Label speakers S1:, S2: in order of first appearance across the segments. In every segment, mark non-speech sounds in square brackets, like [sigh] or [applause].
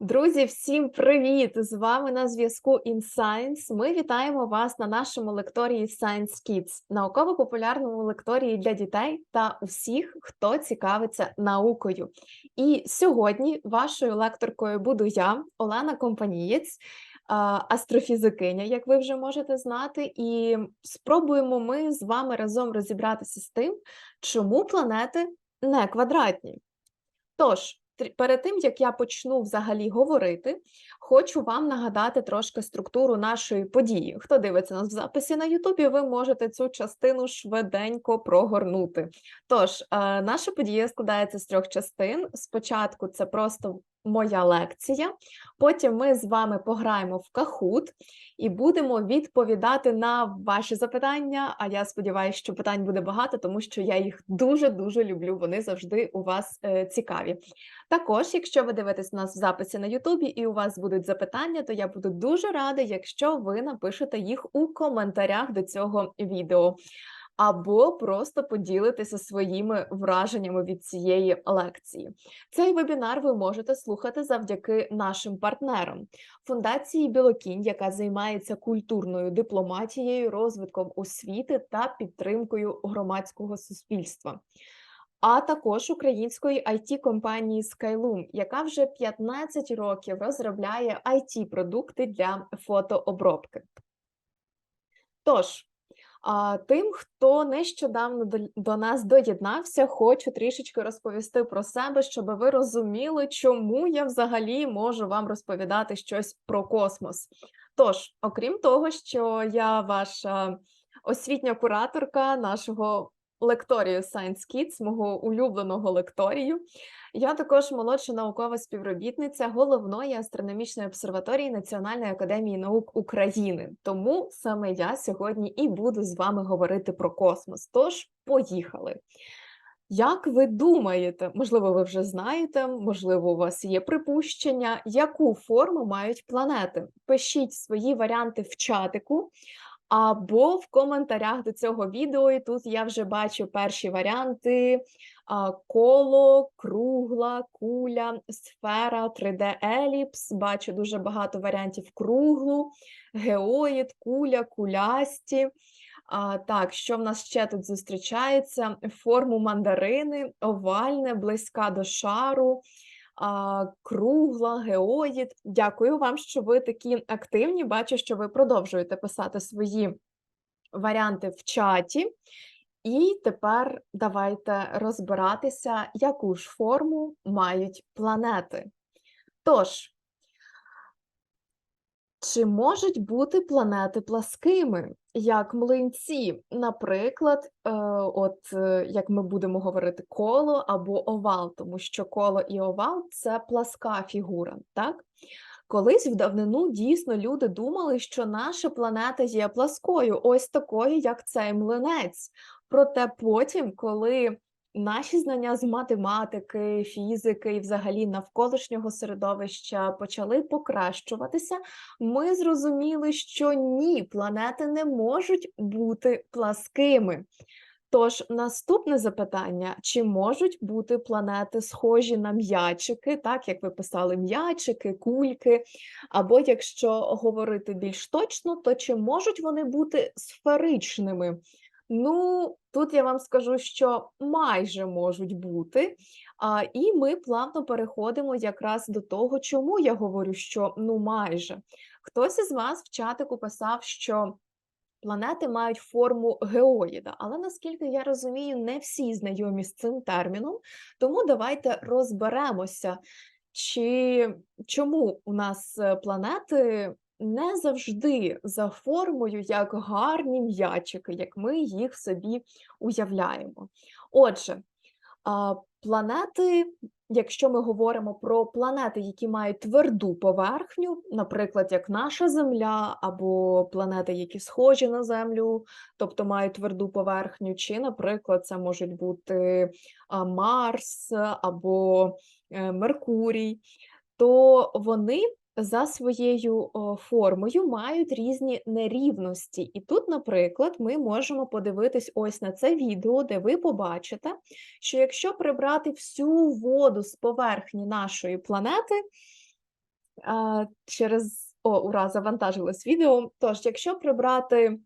S1: Друзі, всім привіт! З вами на зв'язку InScience. Ми вітаємо вас на нашому лекторії Science Kids, науково-популярному лекторії для дітей та усіх, хто цікавиться наукою. І сьогодні вашою лекторкою буду я, Олена Компанієць, астрофізикиня, як ви вже можете знати, і спробуємо ми з вами разом розібратися з тим, чому планети не квадратні. Тож, перед тим як я почну взагалі говорити, хочу вам нагадати трошки структуру нашої події. Хто дивиться нас в записі на Ютубі, ви можете цю частину швиденько прогорнути. Тож, е, наша подія складається з трьох частин. Спочатку це просто моя лекція, потім ми з вами пограємо в кахут і будемо відповідати на ваші запитання. А я сподіваюся, що питань буде багато, тому що я їх дуже дуже люблю. Вони завжди у вас е, цікаві. Також, якщо ви дивитесь нас в записі на Ютубі і у вас будуть запитання, то я буду дуже рада, якщо ви напишете їх у коментарях до цього відео. Або просто поділитеся своїми враженнями від цієї лекції. Цей вебінар ви можете слухати завдяки нашим партнерам фундації Білокінь, яка займається культурною дипломатією, розвитком освіти та підтримкою громадського суспільства. А також української it компанії Skylum, яка вже 15 років розробляє it продукти для фотообробки. Тож, тим, хто нещодавно до, нас доєднався, хочу трішечки розповісти про себе, щоб ви розуміли, чому я взагалі можу вам розповідати щось про космос. Тож, окрім того, що я ваша освітня кураторка нашого лекторію Science Kids, мого улюбленого лекторію. Я також молодша наукова співробітниця головної астрономічної обсерваторії Національної академії наук України. Тому саме я сьогодні і буду з вами говорити про космос. Тож, поїхали. Як ви думаєте, можливо, ви вже знаєте, можливо, у вас є припущення, яку форму мають планети? Пишіть свої варіанти в чатику або в коментарях до цього відео. І тут я вже бачу перші варіанти: коло, кругла, куля, сфера, 3D-еліпс. Бачу дуже багато варіантів круглу, геоїд, куля, кулясті. А, так, що в нас ще тут зустрічається? Форму мандарини, овальне, близька до шару, кругла, геоїд. Дякую вам, що ви такі активні. Бачу, що ви продовжуєте писати свої варіанти в чаті. І тепер давайте розбиратися, яку ж форму мають планети. Тож, чи можуть бути планети пласкими, як млинці? Наприклад, е, от е, як ми будемо говорити коло або овал, тому що коло і овал це пласка фігура, так? Колись в давнину дійсно люди думали, що наша планета є пласкою, ось такою, як цей млинець. Проте потім, коли наші знання з математики, фізики і взагалі навколишнього середовища почали покращуватися, ми зрозуміли, що ні, планети не можуть бути пласкими. Тож наступне запитання: чи можуть бути планети схожі на м'ячики, так як ви писали м'ячики, кульки? Або якщо говорити більш точно, то чи можуть вони бути сферичними? Ну, тут я вам скажу, що майже можуть бути. А, і ми плавно переходимо якраз до того, чому я говорю, що ну майже. Хтось із вас в чатику писав, що планети мають форму геоїда, але наскільки я розумію, не всі знайомі з цим терміном. Тому давайте розберемося, чи чому у нас е, планети не завжди за формою як гарні м'ячики, як ми їх собі уявляємо. Отже, планети, якщо ми говоримо про планети, які мають тверду поверхню, наприклад, як наша Земля, або планети, які схожі на Землю, тобто мають тверду поверхню, чи, наприклад, це можуть бути Марс або е, Меркурій, то вони за своєю формою мають різні нерівності. І тут, наприклад, ми можемо подивитись ось на це відео, де ви побачите, що якщо прибрати всю воду з поверхні нашої планети, через о, ура, завантажилось відео. Тож, якщо прибрати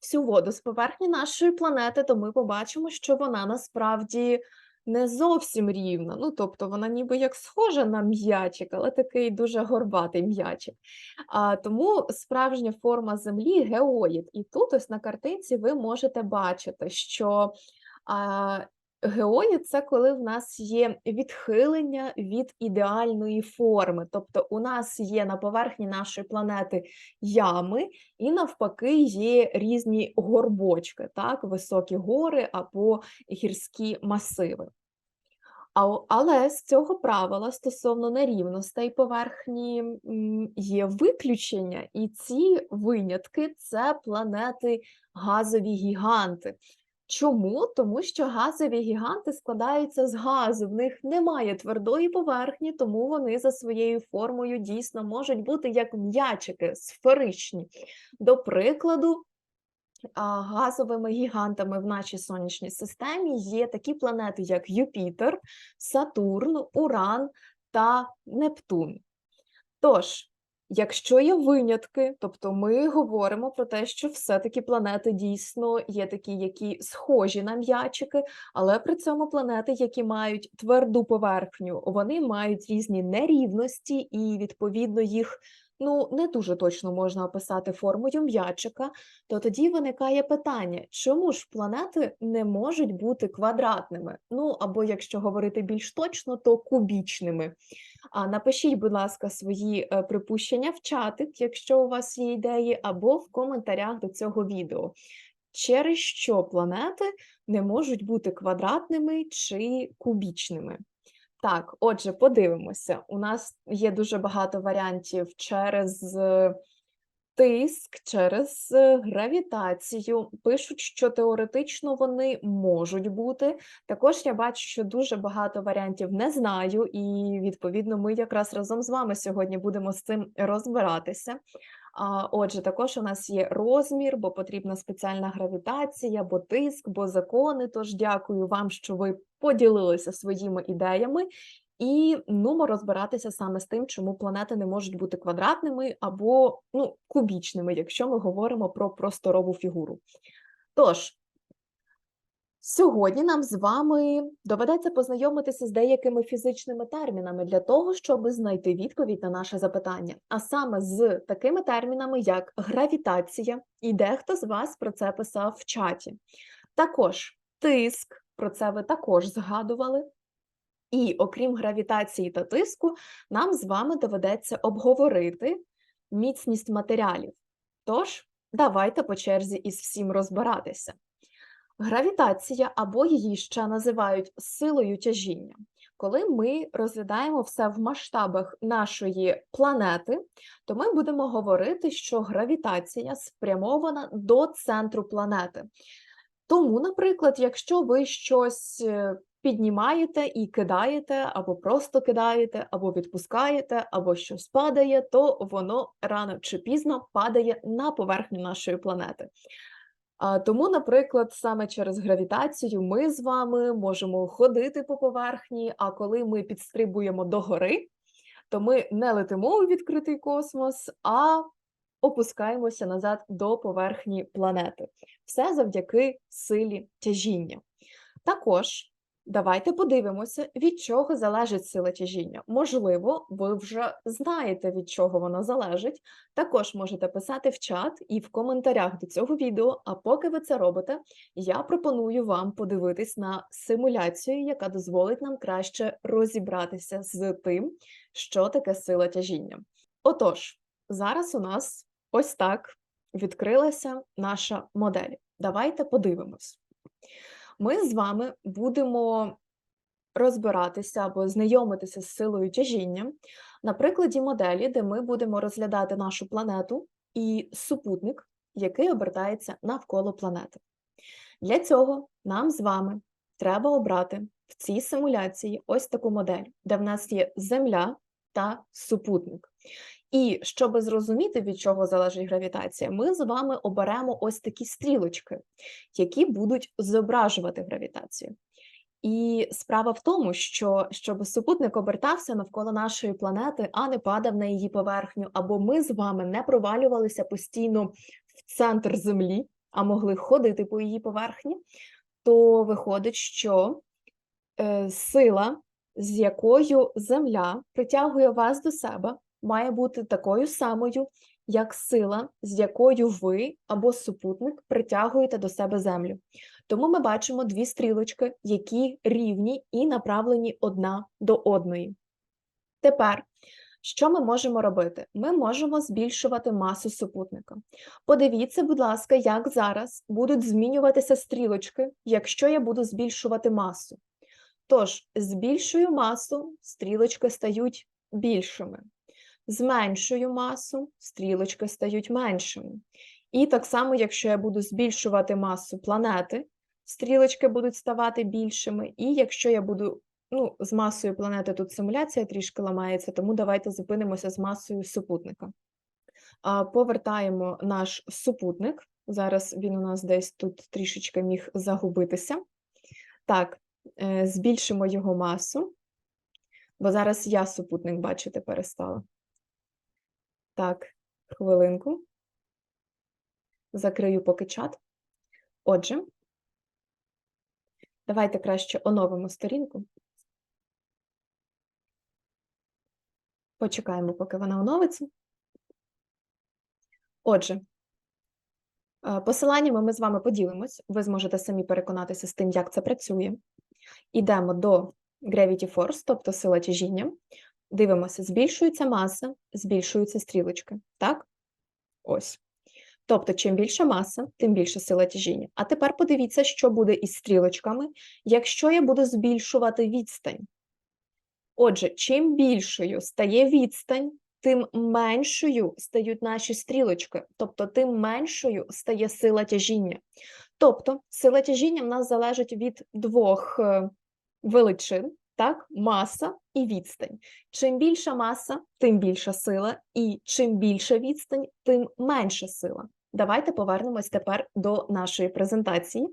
S1: всю воду з поверхні нашої планети, то ми побачимо, що вона насправді не зовсім рівна. Ну, тобто вона ніби як схожа на м'ячик, але такий дуже горбатий м'ячик. А, тому справжня форма Землі геоїд. І тут ось на картинці ви можете бачити, що а, Геоїд це коли в нас є відхилення від ідеальної форми. Тобто у нас є на поверхні нашої планети ями, і навпаки, є різні горбочки, так, високі гори або гірські масиви. Але з цього правила стосовно нерівностей поверхні є виключення, і ці винятки це планети газові гіганти. Чому? Тому що газові гіганти складаються з газу, в них немає твердої поверхні, тому вони за своєю формою дійсно можуть бути як м'ячики, сферичні. До прикладу, газовими гігантами в нашій сонячній системі є такі планети, як Юпітер, Сатурн, Уран та Нептун. Тож, якщо є винятки, тобто ми говоримо про те, що все-таки планети дійсно є такі, які схожі на м'ячики, але при цьому планети, які мають тверду поверхню, вони мають різні нерівності, і відповідно їх ну не дуже точно можна описати формою м'ячика, то тоді виникає питання, чому ж планети не можуть бути квадратними? Ну або якщо говорити більш точно, то кубічними. А напишіть, будь ласка, свої е, припущення в чатик, якщо у вас є ідеї, або в коментарях до цього відео. Через що планети не можуть бути квадратними чи кубічними? Так, отже, подивимося. У нас є дуже багато варіантів через е, тиск, через е, гравітацію. Пишуть, що теоретично вони можуть бути. Також я бачу, що дуже багато варіантів не знаю, і відповідно ми якраз разом з вами сьогодні будемо з цим розбиратися. А, Отже, також у нас є розмір, бо потрібна спеціальна гравітація, бо тиск, бо закони. Тож дякую вам, що ви поділилися своїми ідеями. І нумо розбиратися саме з тим, чому планети не можуть бути квадратними або ну, кубічними, якщо ми говоримо про просторову фігуру. Тож, Сьогодні нам з вами доведеться познайомитися з деякими фізичними термінами для того, щоб знайти відповідь на наше запитання, а саме з такими термінами, як гравітація, і дехто з вас про це писав в чаті. Також тиск, про це ви також згадували. І окрім гравітації та тиску, нам з вами доведеться обговорити міцність матеріалів. Тож, давайте по черзі із всім розбиратися. Гравітація або її ще називають силою тяжіння. Коли ми розглядаємо все в масштабах нашої планети, то ми будемо говорити, що гравітація спрямована до центру планети. Тому, наприклад, якщо ви щось е, піднімаєте і кидаєте, або просто кидаєте, або відпускаєте, або щось падає, то воно рано чи пізно падає на поверхню нашої планети. Тому, наприклад, саме через гравітацію ми з вами можемо ходити по поверхні, а коли ми підстрибуємо до гори, то ми не летимо у відкритий космос, а опускаємося назад до поверхні планети. Все завдяки силі тяжіння. Також Давайте подивимося, від чого залежить сила тяжіння. Можливо, ви вже знаєте, від чого вона залежить. Також можете писати в чат і в коментарях до цього відео. А поки ви це робите, я пропоную вам подивитись на симуляцію, яка дозволить нам краще розібратися з тим, що таке сила тяжіння. Отож, зараз у нас ось так відкрилася наша модель. Давайте подивимось ми з вами будемо розбиратися або знайомитися з силою тяжіння на прикладі моделі, де ми будемо розглядати нашу планету і супутник, який обертається навколо планети. Для цього нам з вами треба обрати в цій симуляції ось таку модель, де в нас є Земля та супутник. І щоб зрозуміти, від чого залежить гравітація, ми з вами оберемо ось такі стрілочки, які будуть зображувати гравітацію. І справа в тому, що щоб супутник обертався навколо нашої планети, а не падав на її поверхню, або ми з вами не провалювалися постійно в центр Землі, а могли ходити по її поверхні, то виходить, що е, сила, з якою Земля притягує вас до себе, має бути такою самою, як сила, з якою ви або супутник притягуєте до себе Землю. Тому ми бачимо дві стрілочки, які рівні і направлені одна до одної. Тепер, що ми можемо робити? Ми можемо збільшувати масу супутника. Подивіться, будь ласка, як зараз будуть змінюватися стрілочки, якщо я буду збільшувати масу. Тож, збільшую масу, стрілочки стають більшими. Зменшую масу, стрілочки стають меншими. І так само, якщо я буду збільшувати масу планети, стрілочки будуть ставати більшими. І якщо я буду, ну, з масою планети тут симуляція трішки ламається, тому давайте зупинимося з масою супутника. Повертаємо наш супутник. Зараз він у нас десь тут трішечки міг загубитися. Так, е, збільшимо його масу, бо зараз я супутник, бачите, перестала. Так, хвилинку. Закрию поки чат. Отже, давайте краще оновимо сторінку. Почекаємо, поки вона оновиться. Отже, е, посиланнями ми з вами поділимось. Ви зможете самі переконатися з тим, як це працює. Ідемо до Gravity Force, тобто сила тяжіння. Дивимося, збільшується маса, збільшуються стрілочки. Так? Ось. Тобто, чим більша маса, тим більша сила тяжіння. А тепер подивіться, що буде із стрілочками, якщо я буду збільшувати відстань. Отже, чим більшою стає відстань, тим меншою стають наші стрілочки, тобто тим меншою стає сила тяжіння. Тобто, сила тяжіння в нас залежить від двох е, величин, так, маса і відстань. Чим більша маса, тим більша сила, і чим більша відстань, тим менша сила. Давайте повернемось тепер до нашої презентації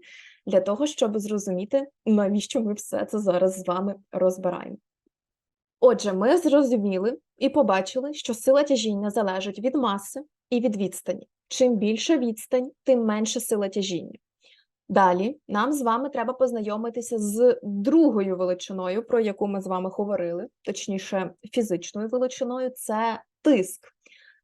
S1: для того, щоб зрозуміти, навіщо ми все це зараз з вами розбираємо. Отже, ми зрозуміли і побачили, що сила тяжіння залежить від маси і від відстані. Чим більша відстань, тим менша сила тяжіння. Далі нам з вами треба познайомитися з другою величиною, про яку ми з вами говорили, точніше, фізичною величиною це тиск.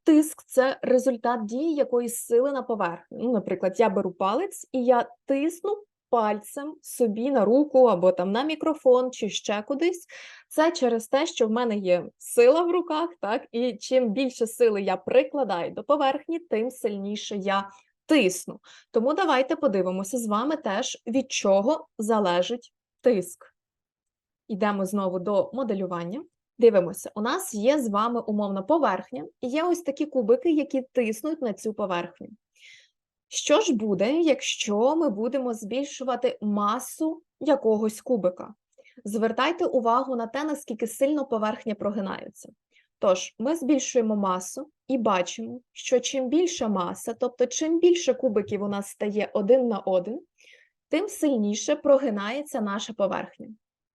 S1: Тиск це результат дії якоїсь сили на поверхні. Ну, Наприклад, я беру палець і я тисну пальцем собі на руку або там на мікрофон, чи ще кудись. Це через те, що в мене є сила в руках, так, і чим більше сили я прикладаю до поверхні, тим сильніше я тисну. Тому давайте подивимося з вами теж, від чого залежить тиск. Йдемо знову до моделювання. Дивимося, у нас є з вами умовна поверхня, і є ось такі кубики, які тиснуть на цю поверхню. Що ж буде, якщо ми будемо збільшувати масу якогось кубика? Звертайте увагу на те, наскільки сильно поверхня прогинається. Тож, ми збільшуємо масу і бачимо, що чим більша маса, тобто чим більше кубиків у нас стає один на один, тим сильніше прогинається наша поверхня.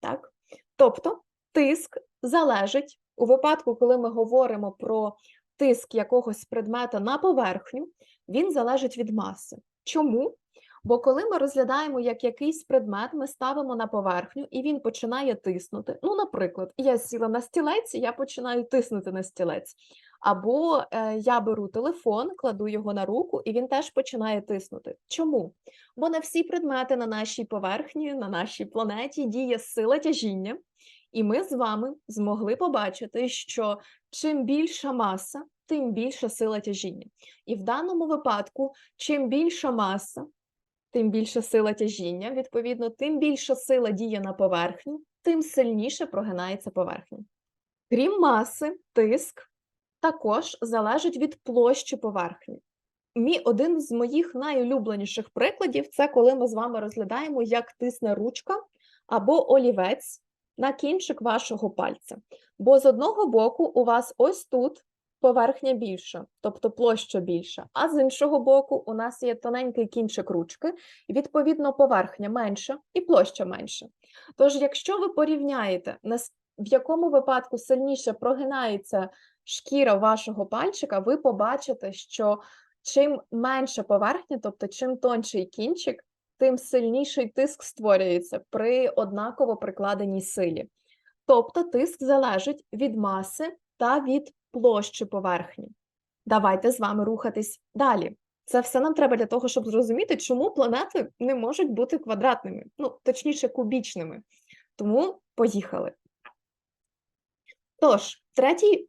S1: Так? Тобто тиск залежить у випадку, коли ми говоримо про тиск якогось предмета на поверхню, він залежить від маси. Чому? Бо коли ми розглядаємо як якийсь предмет, ми ставимо на поверхню і він починає тиснути. Ну, наприклад, я сіла на стілець, і я починаю тиснути на стілець. Або е, я беру телефон, кладу його на руку, і він теж починає тиснути. Чому? Бо на всі предмети на нашій поверхні, на нашій планеті діє сила тяжіння, і ми з вами змогли побачити, що чим більша маса, тим більша сила тяжіння. І в даному випадку, чим більша маса, тим більша сила тяжіння, відповідно, тим більша сила діє на поверхню, тим сильніше прогинається поверхня. Крім маси, тиск також залежить від площі поверхні. Мій один з моїх найулюбленіших прикладів це коли ми з вами розглядаємо, як тисне ручка або олівець на кінчик вашого пальця. Бо з одного боку у вас ось тут поверхня більша, тобто площа більша, а з іншого боку у нас є тоненький кінчик ручки, і відповідно поверхня менша і площа менша. Тож, якщо ви порівняєте, в якому випадку сильніше прогинається шкіра вашого пальчика, ви побачите, що чим менша поверхня, тобто чим тонший кінчик, тим сильніший тиск створюється при однаково прикладеній силі. Тобто тиск залежить від маси та від площі поверхні. Давайте з вами рухатись далі. Це все нам треба для того, щоб зрозуміти, чому планети не можуть бути квадратними, ну, точніше, кубічними. Тому поїхали. Тож, третій,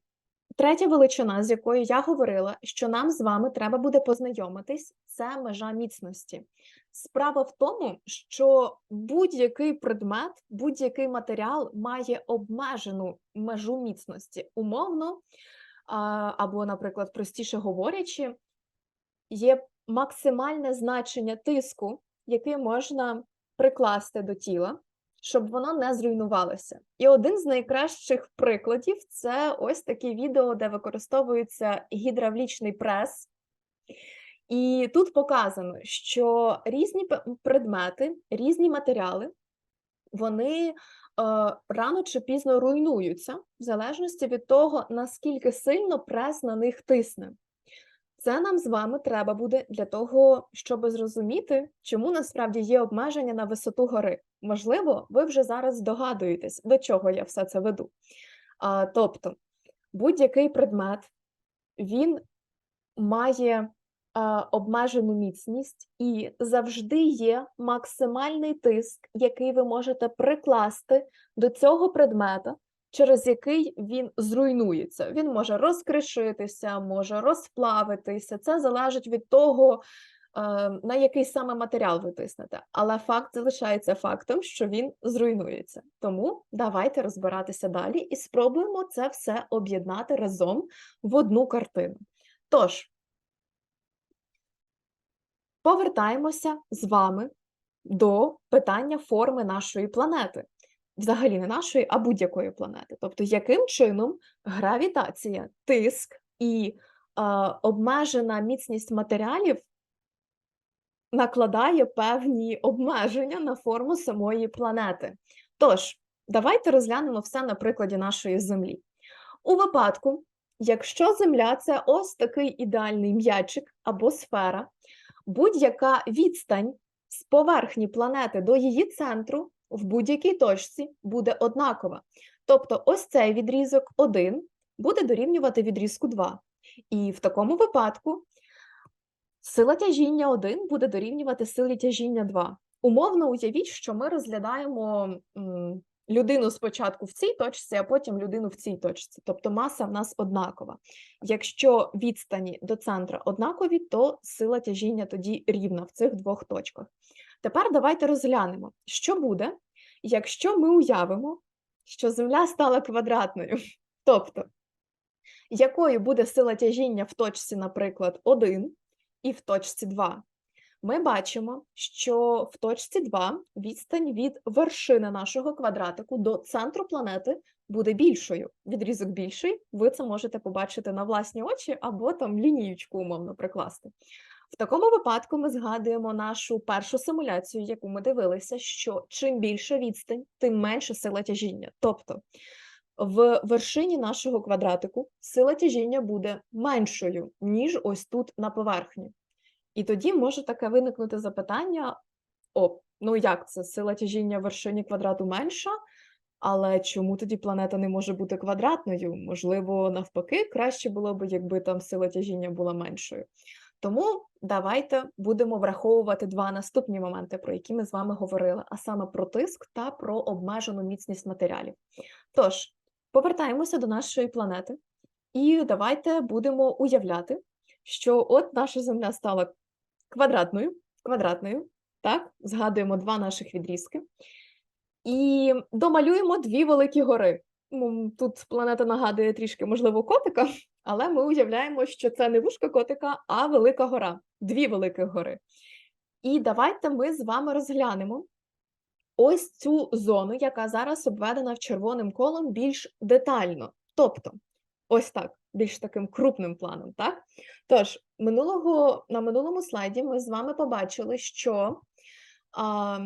S1: третя величина, з якою я говорила, що нам з вами треба буде познайомитись, це межа міцності. Справа в тому, що будь-який предмет, будь-який матеріал має обмежену межу міцності. Умовно, або, наприклад, простіше говорячи, є максимальне значення тиску, який можна прикласти до тіла, щоб воно не зруйнувалося. І один з найкращих прикладів це ось таке відео, де використовується гідравлічний прес. І тут показано, що різні предмети, різні матеріали, вони е, рано чи пізно руйнуються, в залежності від того, наскільки сильно прес на них тисне. Це нам з вами треба буде для того, щоб зрозуміти, чому насправді є обмеження на висоту гори. Можливо, ви вже зараз здогадуєтесь, до чого я все це веду. А, тобто, будь-який предмет він має а, обмежену міцність і завжди є максимальний тиск, який ви можете прикласти до цього предмета, через який він зруйнується. Він може розкришитися, може розплавитися. Це залежить від того, е, на який саме матеріал ви тиснете. Але факт залишається фактом, що він зруйнується. Тому давайте розбиратися далі і спробуємо це все об'єднати разом в одну картину. Тож, повертаємося з вами до питання форми нашої планети. Взагалі не нашої, а будь-якої планети. Тобто, яким чином гравітація, тиск і е, обмежена міцність матеріалів накладає певні обмеження на форму самої планети. Тож, давайте розглянемо все на прикладі нашої Землі. У випадку, якщо Земля це ось такий ідеальний м'ячик або сфера, будь-яка відстань з поверхні планети до її центру в будь-якій точці буде однакова. Тобто, ось цей відрізок 1 буде дорівнювати відрізку 2. І в такому випадку сила тяжіння 1 буде дорівнювати силі тяжіння 2. Умовно уявіть, що ми розглядаємо людину спочатку в цій точці, а потім людину в цій точці. Тобто маса в нас однакова. Якщо відстані до центра однакові, то сила тяжіння тоді рівна в цих двох точках. Тепер давайте розглянемо, що буде, якщо ми уявимо, що Земля стала квадратною. [laughs] Тобто, якою буде сила тяжіння в точці, наприклад, 1 і в точці 2. Ми бачимо, що в точці 2 відстань від вершини нашого квадратику до центру планети буде більшою. Відрізок більший, ви це можете побачити на власні очі або там лінієчку умовно прикласти. В такому випадку ми згадуємо нашу першу симуляцію, яку ми дивилися, що чим більша відстань, тим менше сила тяжіння. Тобто в вершині нашого квадратику сила тяжіння буде меншою, ніж ось тут на поверхні. І тоді може таке виникнути запитання: о, ну як це? Сила тяжіння в вершині квадрату менша, але чому тоді планета не може бути квадратною? Можливо, навпаки, краще було б, якби там сила тяжіння була меншою. Тому давайте будемо враховувати два наступні моменти, про які ми з вами говорили, а саме про тиск та про обмежену міцність матеріалів. Тож, повертаємося до нашої планети, і давайте будемо уявляти, що от наша Земля стала квадратною, квадратною, так, згадуємо два наших відрізки, і домалюємо дві великі гори. М, Тут планета нагадує трішки, можливо, котика, але ми уявляємо, що це не вушка котика, а велика гора, дві великі гори. І давайте ми з вами розглянемо ось цю зону, яка зараз обведена в червоним колом більш детально. Тобто, ось так. більш таким крупним планом, так? Тож, минулого, на минулому слайді ми з вами побачили, що а,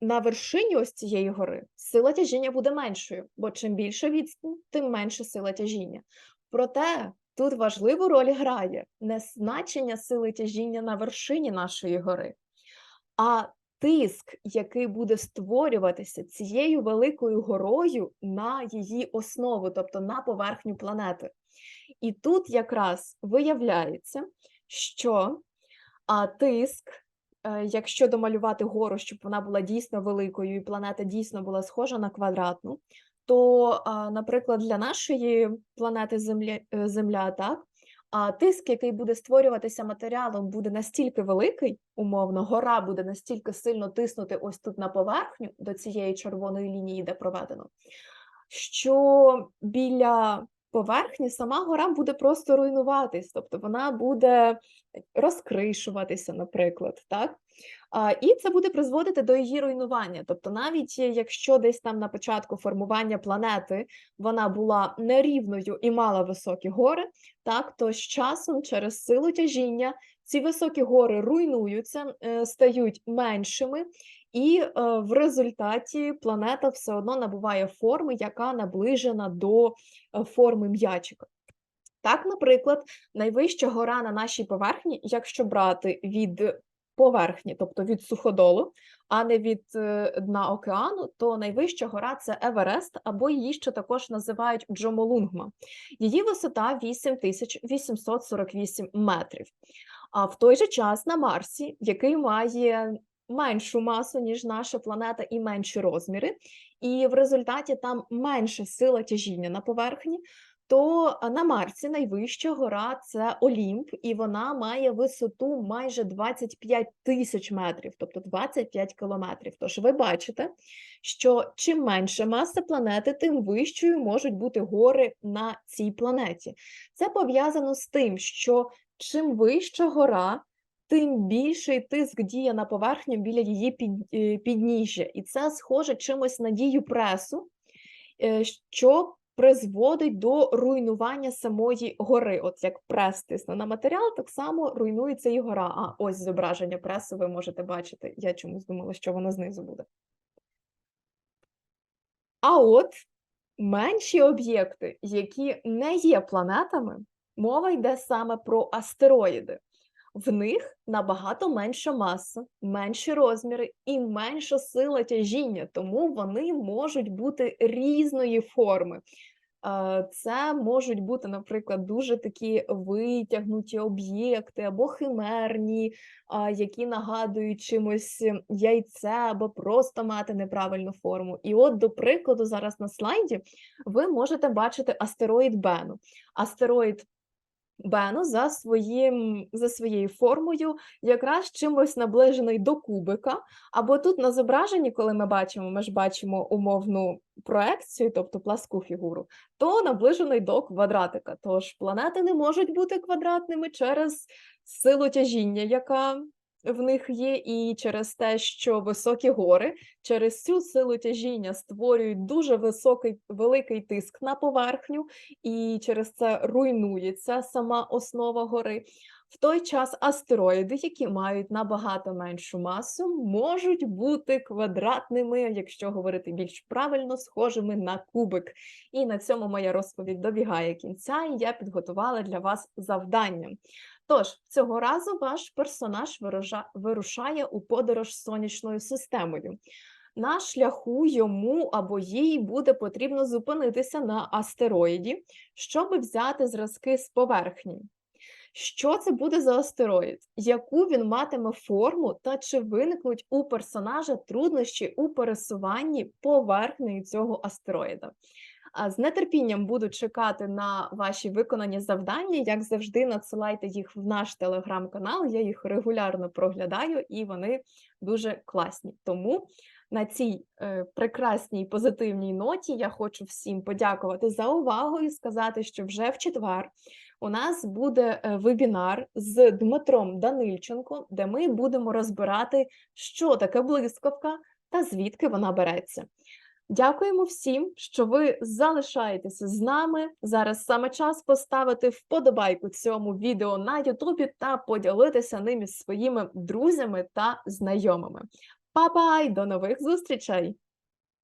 S1: на вершині ось цієї гори сила тяжіння буде меншою, бо чим більше відстань, тим менше сила тяжіння. Проте тут важливу роль грає не значення сили тяжіння на вершині нашої гори, а тиск, який буде створюватися цією великою горою на її основу, тобто на поверхню планети. І тут якраз виявляється, що а, тиск, якщо домалювати гору, щоб вона була дійсно великою і планета дійсно була схожа на квадратну, то, наприклад, для нашої планети Земля, е, Земля, так, а тиск, який буде створюватися матеріалом, буде настільки великий, умовно, гора буде настільки сильно тиснути ось тут на поверхню до цієї червоної лінії, де проведено, що біля поверхні сама гора буде просто руйнуватись, тобто вона буде розкришуватися, наприклад, так? І це буде призводити до її руйнування. Тобто, навіть якщо десь там на початку формування планети вона була нерівною і мала високі гори, так то з часом через силу тяжіння ці високі гори руйнуються, е, стають меншими, і е, в результаті планета все одно набуває форми, яка наближена до е, форми м'ячика. Так, наприклад, найвища гора на нашій поверхні, якщо брати від поверхні, тобто від суходолу, а не від е, дна океану, то найвища гора це Еверест, або її ще також називають Джомолунгма. Її висота 8848 метрів. А в той же час на Марсі, який має меншу масу, ніж наша планета, і менші розміри, і в результаті там менша сила тяжіння на поверхні, то на Марсі найвища гора це Олімп, і вона має висоту майже 25 тисяч метрів, тобто 25 кілометрів. Тож ви бачите, що чим менше маса планети, тим вищою можуть бути гори на цій планеті. Це пов'язано з тим, що чим вища гора, тим більший тиск діє на поверхню біля її е, підніжжя. І це схоже чимось на дію пресу, е, що призводить до руйнування самої гори. От як прес тисне на матеріал, так само руйнується і гора. А ось зображення пресу ви можете бачити. Я чомусь думала, що воно знизу буде. А от менші об'єкти, які не є планетами, мова йде саме про астероїди. В них набагато менша маса, менші розміри і менша сила тяжіння, тому вони можуть бути різної форми. Е, Це можуть бути, наприклад, дуже такі витягнуті об'єкти або химерні, які нагадують чимось яйце, або просто мати неправильну форму. І от, до прикладу, зараз на слайді ви можете бачити астероїд Бену. Астероїд Бену за своїм за своєю формою якраз чимось наближений до кубика. Або тут на зображенні, коли ми бачимо, ми ж бачимо умовну проекцію, тобто пласку фігуру, то наближений до квадратика. Тож планети не можуть бути квадратними через силу тяжіння, яка в них є, і через те, що високі гори через цю силу тяжіння створюють дуже високий великий тиск на поверхню, і через це руйнується сама основа гори. В той час астероїди, які мають набагато меншу масу, можуть бути квадратними, якщо говорити більш правильно, схожими на кубик. І на цьому моя розповідь добігає кінця, і я підготувала для вас завдання. Тож, цього разу ваш персонаж вирушає у подорож сонячною системою. На шляху йому або їй буде потрібно зупинитися на астероїді, щоб взяти зразки з поверхні. Що це буде за астероїд? Яку він матиме форму, та чи виникнуть у персонажа труднощі у пересуванні поверхнею цього астероїда? З нетерпінням буду чекати на ваші виконані завдання. Як завжди, надсилайте їх в наш телеграм-канал. Я їх регулярно проглядаю, і вони дуже класні. Тому на цій е, прекрасній позитивній ноті я хочу всім подякувати за увагу і сказати, що вже в четвер у нас буде е, вебінар з Дмитром Данильченко, де ми будемо розбирати, що таке блискавка та звідки вона береться. Дякуємо всім, що ви залишаєтеся з нами. Зараз саме час поставити вподобайку цьому відео на Ютубі та поділитися ним із своїми друзями та знайомими. Па-па й до нових зустрічей!